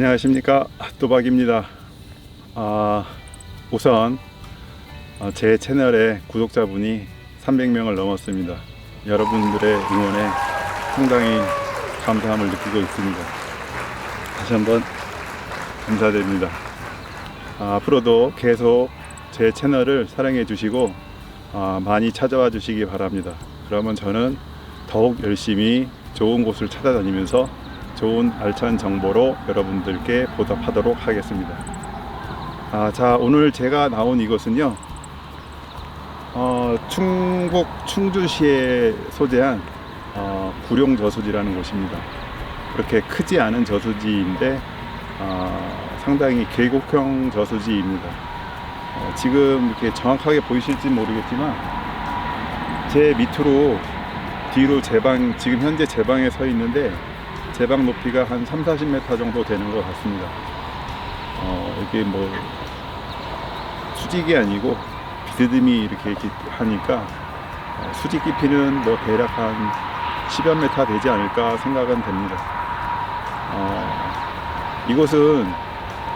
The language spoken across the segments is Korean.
안녕하십니까 또박입니다. 아, 우선 어, 제 채널의 구독자분이 300명을 넘었습니다. 여러분들의 응원에 상당히 감사함을 느끼고 있습니다. 다시 한번 감사드립니다. 아, 앞으로도 계속 제 채널을 사랑해 주시고 아, 많이 찾아와 주시기 바랍니다. 그러면 저는 더욱 열심히 좋은 곳을 찾아다니면서 좋은 알찬 정보로 여러분들께 보답하도록 하겠습니다. 아, 자, 오늘 제가 나온 이곳은요, 어, 충북 충주시에 소재한 어, 구룡 저수지라는 곳입니다. 그렇게 크지 않은 저수지인데 어, 상당히 계곡형 저수지입니다. 어, 지금 이렇게 정확하게 보이실지 모르겠지만 제 밑으로 뒤로 제 방 지금 현재 제 방에 서 있는데 제방 높이가 한 3, 40m 정도 되는 것 같습니다. 어, 이게 뭐 수직이 아니고 비스듬히 이렇게 깊- 하니까 어, 수직 깊이는 뭐 대략 한 10여 메타 되지 않을까 생각은 됩니다. 어, 이곳은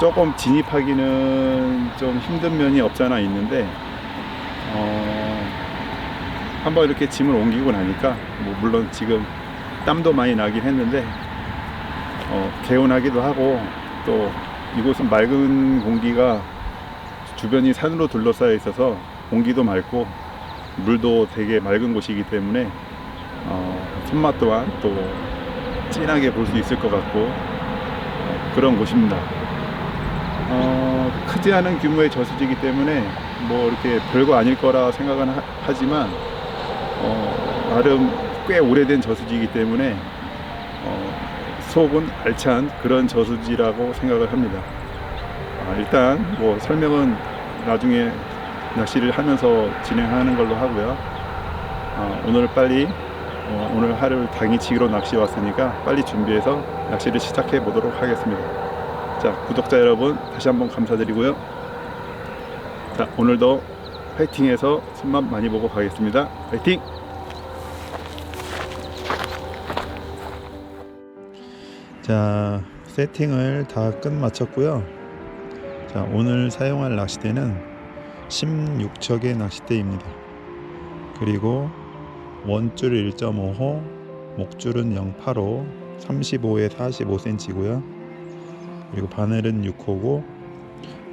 조금 진입하기는 좀 힘든 면이 없잖아 있는데 어, 한번 이렇게 짐을 옮기고 나니까 뭐 물론 지금 땀도 많이 나긴 했는데 어, 개운하기도 하고 또 이곳은 맑은 공기가 주변이 산으로 둘러싸여 있어서 공기도 맑고 물도 되게 맑은 곳이기 때문에 어, 손맛 또한 또 진하게 볼 수 있을 것 같고 어, 그런 곳입니다. 어, 크지 않은 규모의 저수지이기 때문에 뭐 이렇게 별거 아닐 거라 생각은 하, 하지만 어, 나름 꽤 오래된 저수지이기 때문에 어, 속은 알찬 그런 저수지라고 생각을 합니다. 아, 일단 뭐 설명은 나중에 낚시를 하면서 진행하는 걸로 하고요. 어, 오늘 빨리 어, 오늘 하루 당일치기로 낚시 왔으니까 빨리 준비해서 낚시를 시작해 보도록 하겠습니다. 자 구독자 여러분 다시 한번 감사드리고요. 자 오늘도 파이팅해서 손맛 많이 보고 가겠습니다. 파이팅! 자 세팅을 다 끝 마쳤고요. 자 오늘 사용할 낚싯대는 16척의 낚싯대입니다. 그리고 원줄 1.5호, 목줄은 0.85, 35에 45cm고요. 그리고 바늘은 6호고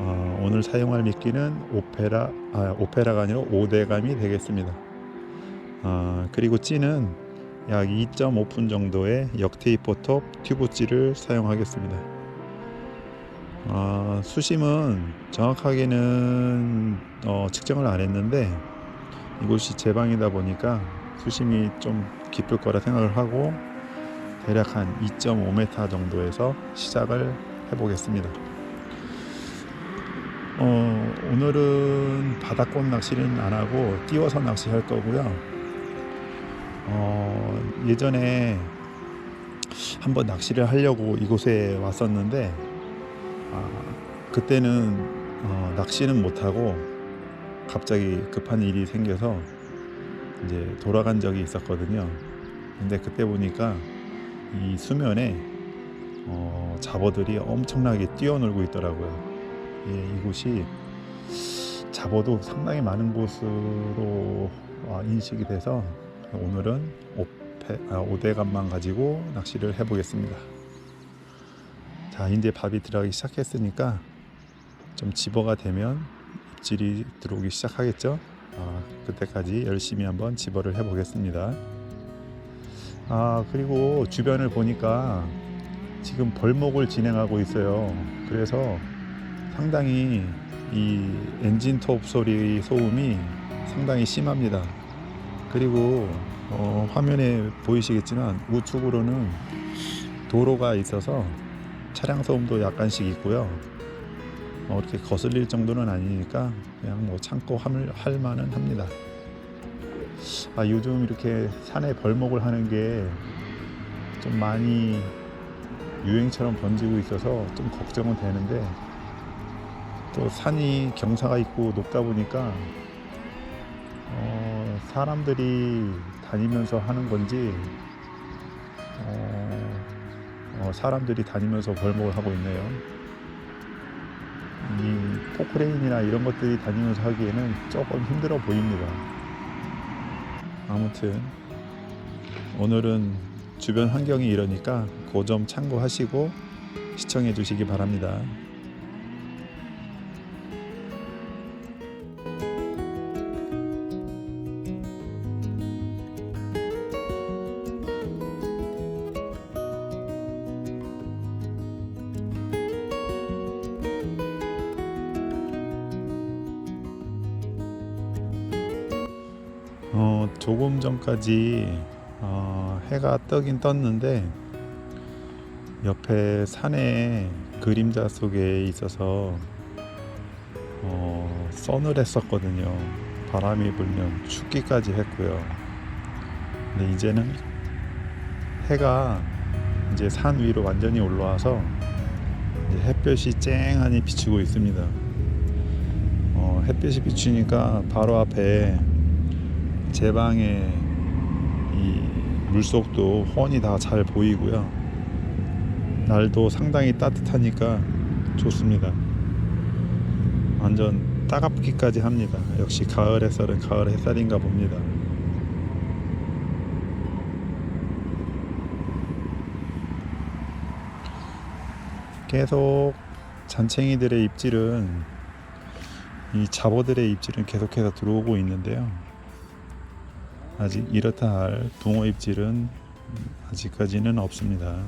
어, 오늘 사용할 미끼는 오페라 아, 오페라가 아니라 5대감이 되겠습니다. 아, 그리고 찌는 약 2.5분 정도의 역테이퍼톱 튜브찌를 사용하겠습니다. 아, 수심은 정확하게는 어, 측정을 안 했는데 이곳이 제 방이다 보니까 수심이 좀 깊을 거라 생각을 하고 대략 한 2.5m 정도에서 시작을 해보겠습니다. 어, 오늘은 바닥권 낚시는 안 하고 띄워서 낚시할 거고요. 어, 예전에 한번 낚시를 하려고 이곳에 왔었는데 아, 그때는 어, 낚시는 못하고 갑자기 급한 일이 생겨서 이제 돌아간 적이 있었거든요. 근데 그때 보니까 이 수면에 어, 잡어들이 엄청나게 뛰어놀고 있더라고요. 예, 이곳이 잡어도 상당히 많은 곳으로 아, 인식이 돼서 오늘은 오페, 아, 오대감만 가지고 낚시를 해보겠습니다. 자, 이제 밥이 들어가기 시작했으니까 좀 집어가 되면 입질이 들어오기 시작하겠죠. 아, 그때까지 열심히 한번 집어를 해보겠습니다. 아, 그리고 주변을 보니까 지금 벌목을 진행하고 있어요. 그래서 상당히 이 엔진 톱 소리 소음이 상당히 심합니다. 그리고 어, 화면에 보이시겠지만 우측으로는 도로가 있어서 차량 소음도 약간씩 있고요. 어, 이렇게 거슬릴 정도는 아니니까 그냥 뭐 참고 할, 할 만은 합니다. 아, 요즘 이렇게 산에 벌목을 하는 게 좀 많이 유행처럼 번지고 있어서 좀 걱정은 되는데 또 산이 경사가 있고 높다 보니까 어, 사람들이 다니면서 하는 건지 어, 어, 사람들이 다니면서 벌목을 하고 있네요. 이 포크레인이나 이런 것들이 다니면서 하기에는 조금 힘들어 보입니다. 아무튼 오늘은 주변 환경이 이러니까 그 점 참고하시고 시청해 주시기 바랍니다. 조금 전까지 어, 해가 뜨긴 떴는데 옆에 산에 그림자 속에 있어서 어, 서늘했었거든요. 바람이 불면 춥기까지 했고요. 근데 이제는 해가 이제 산 위로 완전히 올라와서 햇볕이 쨍하니 비추고 있습니다. 어, 햇볕이 비추니까 바로 앞에 제 방에 이 물속도 훤히 다 잘 보이고요. 날도 상당히 따뜻하니까 좋습니다. 완전 따갑기까지 합니다. 역시 가을 햇살은 가을 햇살인가 봅니다. 계속 잔챙이들의 입질은 이 잡어들의 입질은 계속해서 들어오고 있는데요. 아직 이렇다 할 붕어 입질은 아직까지는 없습니다.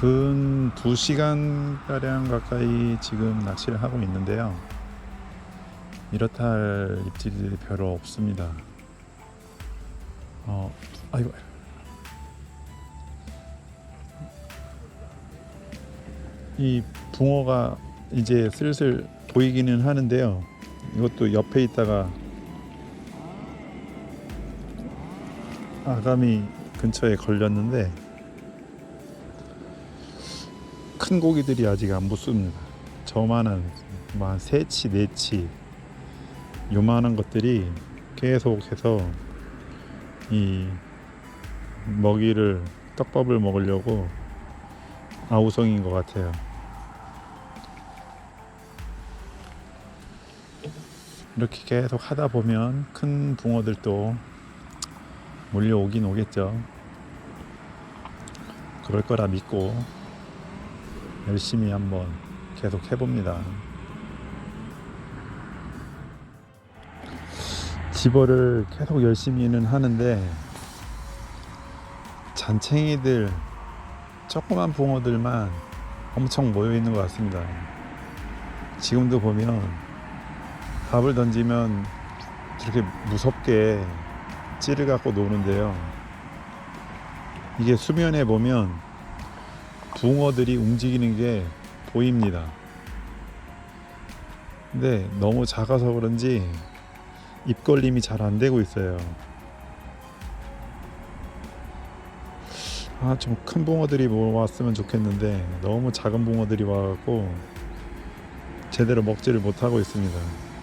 근 2시간 가량 가까이 지금 낚시를 하고 있는데요. 이렇다 할 입질이 별로 없습니다. 어, 아이고. 이 붕어가 이제 슬슬 보이기는 하는데요. 이것도 옆에 있다가 아감이 근처에 걸렸는데 큰 고기들이 아직 안 붙습니다. 저만한 뭐한 세치 네치 요만한 것들이 계속해서 이 먹이를 떡밥을 먹으려고 아우성인 것 같아요. 이렇게 계속 하다 보면 큰 붕어들도 몰려오긴 오겠죠. 그럴 거라 믿고 열심히 한번 계속 해봅니다. 집어를 계속 열심히는 하는데 잔챙이들 조그만 붕어들만 엄청 모여 있는 것 같습니다. 지금도 보면 밥을 던지면 저렇게 무섭게 찌를 갖고 노는데요. 이게 수면에 보면 붕어들이 움직이는 게 보입니다. 근데 너무 작아서 그런지 입걸림이 잘 안 되고 있어요. 아, 좀 큰 붕어들이 왔으면 좋겠는데 너무 작은 붕어들이 와갖고 제대로 먹지를 못하고 있습니다.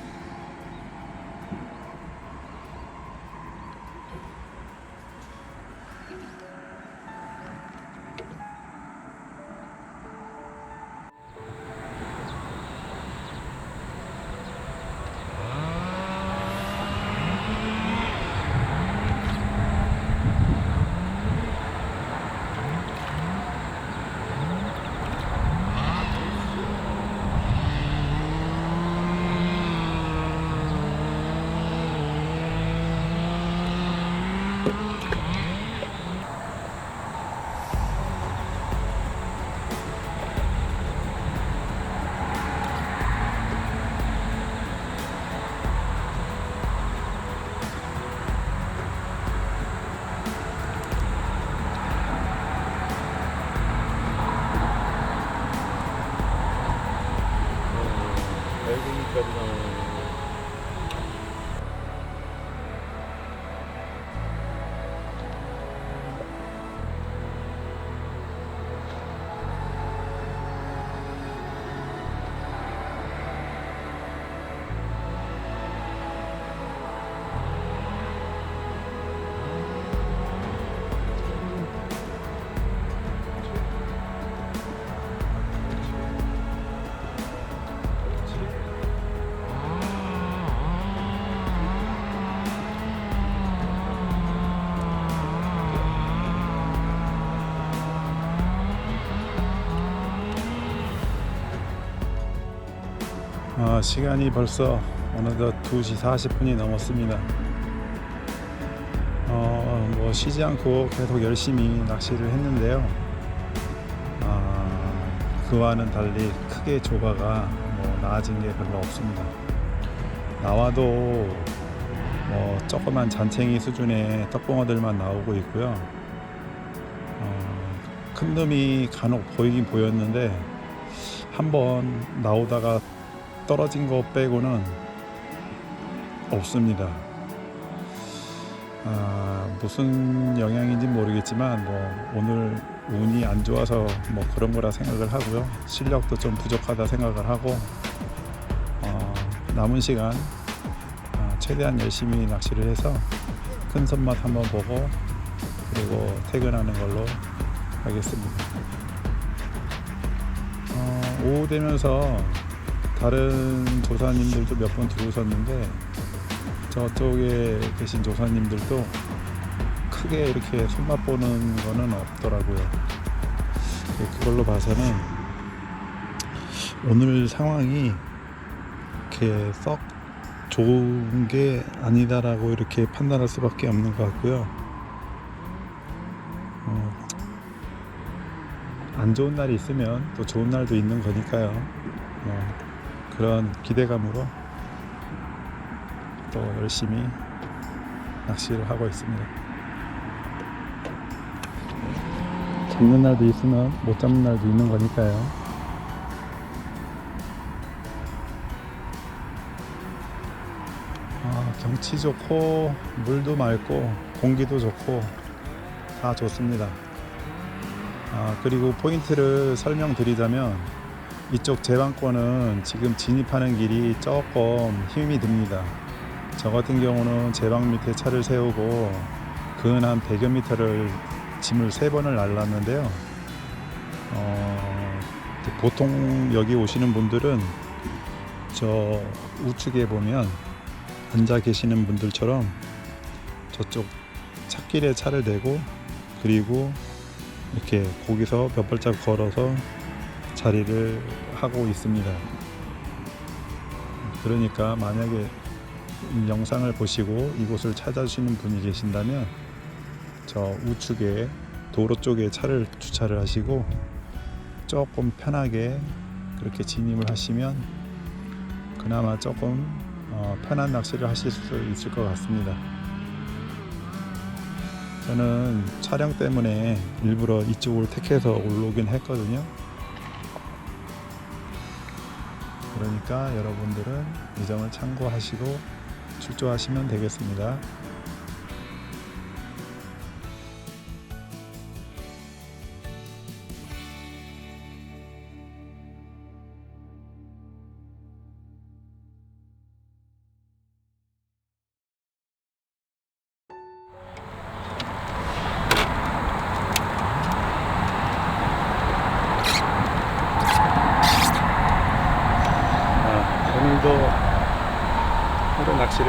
아, 시간이 벌써 어느덧 2시 40분이 넘었습니다. 어, 뭐 쉬지 않고 계속 열심히 낚시를 했는데요. 아, 그와는 달리 크게 조가가 뭐 나아진 게 별로 없습니다. 나와도 뭐 조그만 잔챙이 수준의 떡봉어들만 나오고 있고요. 어, 큰 놈이 간혹 보이긴 보였는데 한번 나오다가 떨어진 거 빼고는 없습니다. 아, 무슨 영향인지 모르겠지만 뭐 오늘 운이 안 좋아서 뭐 그런 거라 생각을 하고요. 실력도 좀 부족하다 생각을 하고 어, 남은 시간 아, 최대한 열심히 낚시를 해서 큰 손맛 한번 보고 그리고 퇴근하는 걸로 하겠습니다. 어, 오후 되면서 다른 조사님들도 몇 번 들어오셨는데 저쪽에 계신 조사님들도 크게 이렇게 손맛 보는 거는 없더라고요. 네, 그걸로 봐서는 오늘 상황이 이렇게 썩 좋은 게 아니다라고 이렇게 판단할 수밖에 없는 것 같고요. 어, 안 좋은 날이 있으면 또 좋은 날도 있는 거니까요. 어, 그런 기대감으로 또 열심히 낚시를 하고 있습니다. 잡는 날도 있으면 못 잡는 날도 있는 거니까요. 아, 경치 좋고 물도 맑고 공기도 좋고 다 좋습니다. 아, 그리고 포인트를 설명드리자면 이쪽 제방권은 지금 진입하는 길이 조금 힘이 듭니다. 저 같은 경우는 제방 밑에 차를 세우고 근한 100여 미터를 짐을 세 번을 날랐는데요. 어, 보통 여기 오시는 분들은 저 우측에 보면 앉아 계시는 분들처럼 저쪽 찻길에 차를 대고 그리고 이렇게 거기서 몇 발짝 걸어서 자리를 하고 있습니다. 그러니까 만약에 이 영상을 보시고 이곳을 찾아주시는 분이 계신다면 저 우측에 도로 쪽에 차를 주차를 하시고 조금 편하게 그렇게 진입을 하시면 그나마 조금 어, 편한 낚시를 하실 수 있을 것 같습니다. 저는 촬영 때문에 일부러 이쪽을 택해서 올라오긴 했거든요. 그러니까 여러분들은 이 점을 참고하시고 출조하시면 되겠습니다.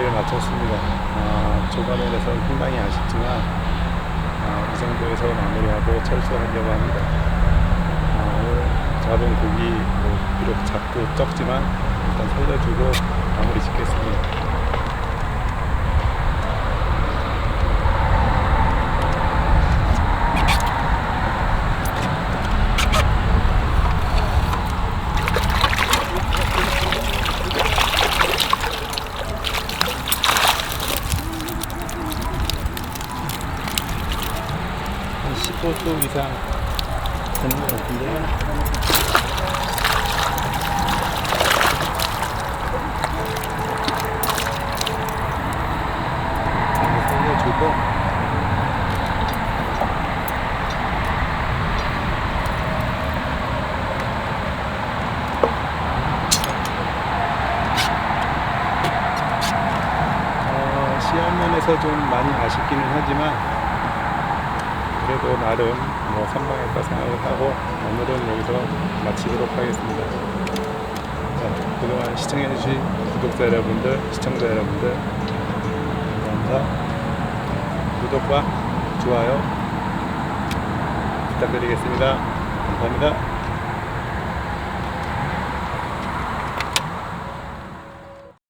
낚시를 마쳤습니다. 아, 조감원에서 상당히 아쉽지만 아, 이 정도에서 마무리하고 철수하려고 합니다. 아, 오늘 잡은 고기 뭐 비록 작고 적지만 일단 살려주고 마무리 짓겠습니다. 한 15도 이상 되는 것 같은데요. 많이 살려주고 어, 시험 면에서 좀 많이 아쉽기는 하지만 그래도 나름 뭐 선방했다 생각을 하고 오늘은 여기서 마치도록 하겠습니다. 자, 그동안 시청해주신 구독자 여러분들, 시청자 여러분들 감사합니다. 구독과 좋아요 부탁드리겠습니다. 감사합니다.